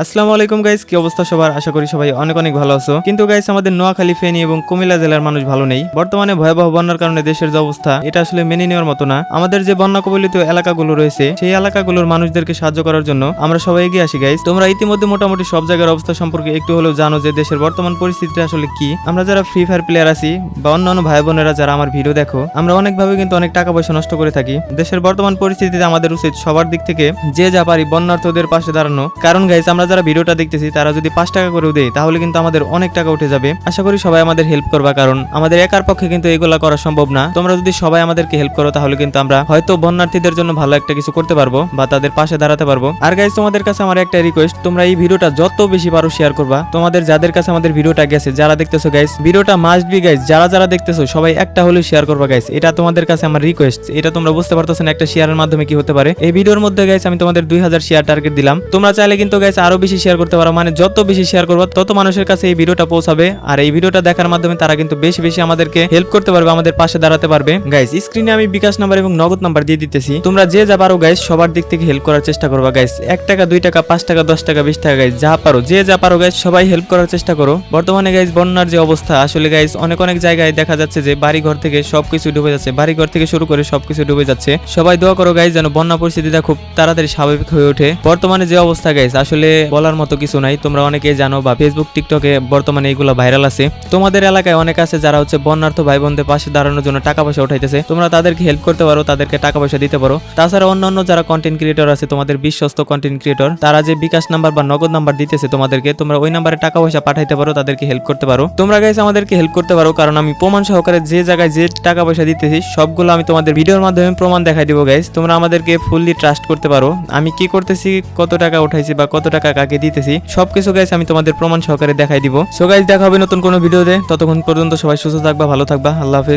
আসসালামু আলাইকুম গাইস কি অবস্থা সবার? আশা করি সবাই অনেক অনেক ভালো আছো। কিন্তু গাইস আমাদের নোয়াখালী, ফেনী এবং কুমিল্লা জেলার মানুষ ভালো নেই। বর্তমানে ভয়াবহ বন্যার কারণে দেশের যে অবস্থা, এটা আসলে মেনে নেওয়ার মতো না। আমাদের যে বন্যা কবলিত এলাকাগুলো রয়েছে, সেই এলাকাগুলোর মানুষদেরকে সাহায্য করার জন্য আমরা সবাই এগিয়ে আসি গাইস তোমরা ইতিমধ্যে মোটামুটি সব জায়গার অবস্থা সম্পর্কে একটু হলেও জানো যে দেশের বর্তমান পরিস্থিতিটা আসলে কি। আমরা যারা ফ্রি ফায়ার প্লেয়ার আছি বা অন্যান্য ভাই বোনেরা যারা আমার ভিডিও দেখো, আমরা অনেকভাবে কিন্তু অনেক টাকা পয়সা নষ্ট করে থাকি। দেশের বর্তমান পরিস্থিতিতে আমাদের উচিত সবার দিক থেকে যে যা পারি বন্যার্থদের পাশে দাঁড়ানো। কারণ গাইস আমরা যারা ভিডিওটা দেখতেছি, তারা যদি পাঁচ টাকা করেও দেয়, তাহলে কিন্তু আমাদের অনেক টাকা উঠে যাবে। আশা করি সবাই আমাদের হেল্প করবা, কারণ আমাদের একার পক্ষে কিন্তু এগুলা করা সম্ভব না। তোমরা যদি সবাই আমাদেরকে হেল্প করো, তাহলে কিন্তু আমরা হয়তো বন্যার্থীদের জন্য ভালো একটা কিছু করতে পারব বা তাদের পাশে দাঁড়াতে পারব। আর গাইস তোমাদের কাছে আমার একটা রিকোয়েস্ট তোমরা এই ভিডিওটা যত বেশি পারো শেয়ার করবা। তোমাদের যাদের কাছে আমাদের ভিডিওটা গেছে, যারা দেখতেছো গাইস ভিডিওটা মাস্ট বি গাইস যারা যারা দেখতেছো, সবাই একটা হলেও শেয়ার করবা গাইস এটা তোমাদের কাছে আমার রিকোয়েস্ট এটা তোমরা বুঝতে পারতেছো না একটা শেয়ারের মাধ্যমে কি হতে পারে। এই ভিডিওর মধ্যে গাইস আমি তোমাদের দুই হাজার শেয়ার টার্গেট দিলাম। তোমরা চাইলে কিন্তু গাইস আরও বেশি শেয়ার করতে পারো। মানে যত বেশি শেয়ার করব, তত মানুষের কাছে এই ভিডিওটা পৌঁছাবে। আর এই ভিডিওটা দেখার মাধ্যমে তারা কিন্তু বেশি বেশি আমাদেরকে হেল্প করতে পারবে, আমাদের পাশে দাঁড়াতে পারবে। গাইস স্ক্রিনে আমি বিকাশ নাম্বার এবং নগদ নাম্বার দিয়ে দিতেছি। তোমরা যে যা পারো গাইস সবার দিক থেকে হেল্প করার চেষ্টা করবা গাইস এক টাকা, দুই টাকা, পাঁচ টাকা, দশ টাকা, বিশ টাকা গাইস যা পারো, যে যা পারো গাইস সবাই হেল্প করার চেষ্টা করো। বর্তমানে গাইস বন্যার যে অবস্থা, আসলে গাইস অনেক অনেক জায়গায় দেখা যাচ্ছে যে বাড়ি ঘর থেকে সবকিছু ডুবে যাচ্ছে। বাড়ি ঘর থেকে শুরু করে সবকিছু ডুবে যাচ্ছে। সবাই দোয়া করো গাইস যেন বন্যা পরিস্থিতিটা খুব তাড়াতাড়ি স্বাভাবিক হয়ে ওঠে। বর্তমানে যে অবস্থা গাইস আসলে বলার মতো কিছু নাই। তোমরা অনেকেই জানো বা ফেসবুক টিকটকে বর্তমানে এগুলো ভাইরাল আছে। তোমাদের এলাকায় অনেক আছে যারা হচ্ছে বন্যার্থ ভাই বোনদের পাশে দাঁড়ানোর জন্য টাকা পয়সা উঠাইতেছে। তোমরা তাদেরকে হেল্প করতে পারো, তাদেরকে টাকা পয়সা দিতে পারো। তাছাড়া অন্যান্য যারা কন্টেন্ট ক্রিয়েটর আছে, তোমাদের বিশ্বস্ত কন্টেন্ট ক্রিয়েটর তারা যে বিকাশ নাম্বার বা নগদ নাম্বার দিতেছে তোমাদেরকে, তোমরা ওই নাম্বারে টাকা পয়সা পাঠাইতে পারো, তাদেরকে হেল্প করতে পারো। তোমরা গাইস আমাদেরকে হেল্প করতে পারো, কারণ আমি প্রমাণ সহকারে যে জায়গায় যে টাকা পয়সা দিতেছি, সবগুলো আমি তোমাদের ভিডিওর মাধ্যমে প্রমাণ দেখাই দিব গাইস তোমরা আমাদেরকে ফুললি ট্রাস্ট করতে পারো। আমি কি করতেছি, কত টাকা উঠাইছি বা কত টাকা কাকে দিতেছি, সবকিছু গাইস আমি তোমাদের প্রমাণ সহকারে দেখাই দিব। সো গাইস দেখা হবে নতুন কোনো ভিডিওতে। ততক্ষণ পর্যন্ত সবাই সুস্থ থাকবা, ভালো থাকবা। আল্লাহ হাফেজ।